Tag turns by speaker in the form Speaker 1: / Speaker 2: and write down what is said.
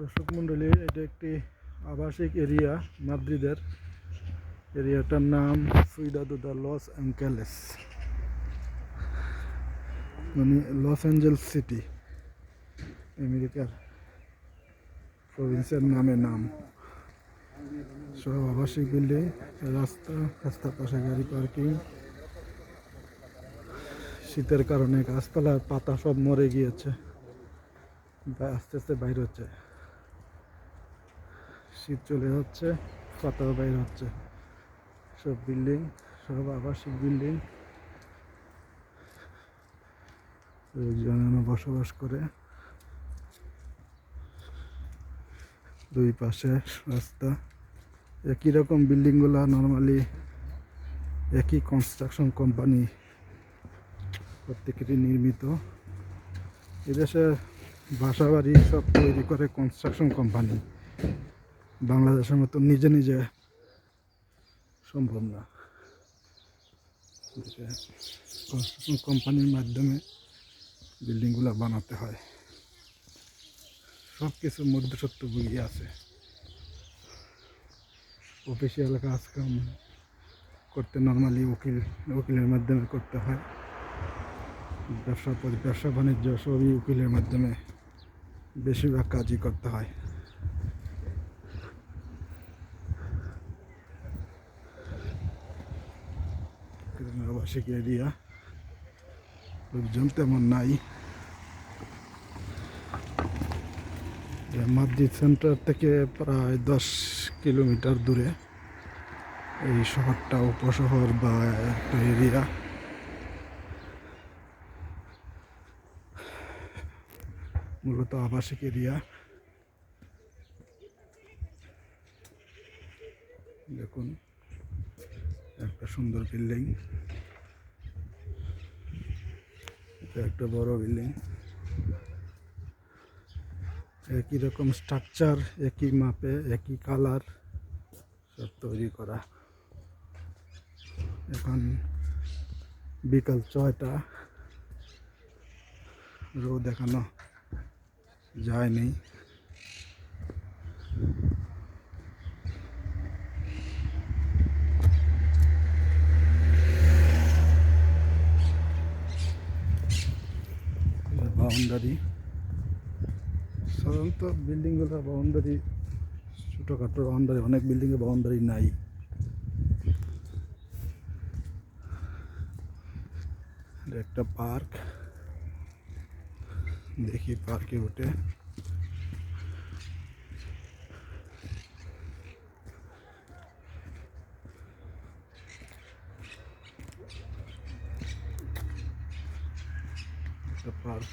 Speaker 1: দর্শক মণ্ডলী, এটা একটি আবাসিক এরিয়া, মাদ্রিদের। এরিয়াটার নাম সুইডাদো দ্য লস অ্যাঞ্জেলেস। মানে লস অ্যাঞ্জেলস সিটি, আমেরিকার প্রভিন্সের নামে নাম। সব আবাসিক বিল্ডিং, রাস্তা, রাস্তার পাশে গাড়ি, পার্কিং। শীতের কারণে গাছপালার পাতা সব মরে গিয়েছে। আস্তে আস্তে বাইর হচ্ছে। শীত চলে যাচ্ছে, পাতাও বাইর হচ্ছে। সব বিল্ডিং, সব আবাসিক বিল্ডিং। বসবাস করে। দুই পাশে রাস্তা। একই রকম বিল্ডিংগুলো নর্মালি একই কনস্ট্রাকশন কোম্পানি প্রত্যেকেরই নির্মিত। এদেশে বাসা বাড়ি সব তৈরি করে কনস্ট্রাকশন কোম্পানি বাংলাদেশের মতো নিজে নিজে সম্ভব না। কনস্ট্রাকশন কোম্পানির মাধ্যমে বিল্ডিংগুলো বানাতে হয়। সব কিছুর মধ্যসত্ত্বভোগী আছে। অফিসিয়াল কাজ কাম করতে নর্মালি উকিল, উকিলের মাধ্যমে করতে হয়। ব্যবসা ব্যবসা বাণিজ্য সবই উকিলের মাধ্যমে বেশিরভাগ কাজই করতে হয়। আবাসিক এরিয়া লোকজন তেমন নাই। মাদ্রিদ সেন্টার থেকে প্রায় দশ কিলোমিটার দূরে। এই শহরটা উপশহর বা একটা এরিয়া মূলত আবাসিক এরিয়া দেখুন, একটা সুন্দর বিল্ডিং। একটা বড় বিল্ডিং একই রকম স্ট্রাকচার একই মাপে, একই কালার সব তৈরি করা। এখন বিকাল ছয়টা। রোদ দেখানো যায়নি। বাউন্ডারি সাধারণত বিল্ডিংগুলোর বাউন্ডারি ছোটোখাটো বাউন্ডারি অনেক বিল্ডিংয়ের বাউন্ডারি নাই এটা একটা পার্ক দেখি পার্কে উঠে একটা পার্ক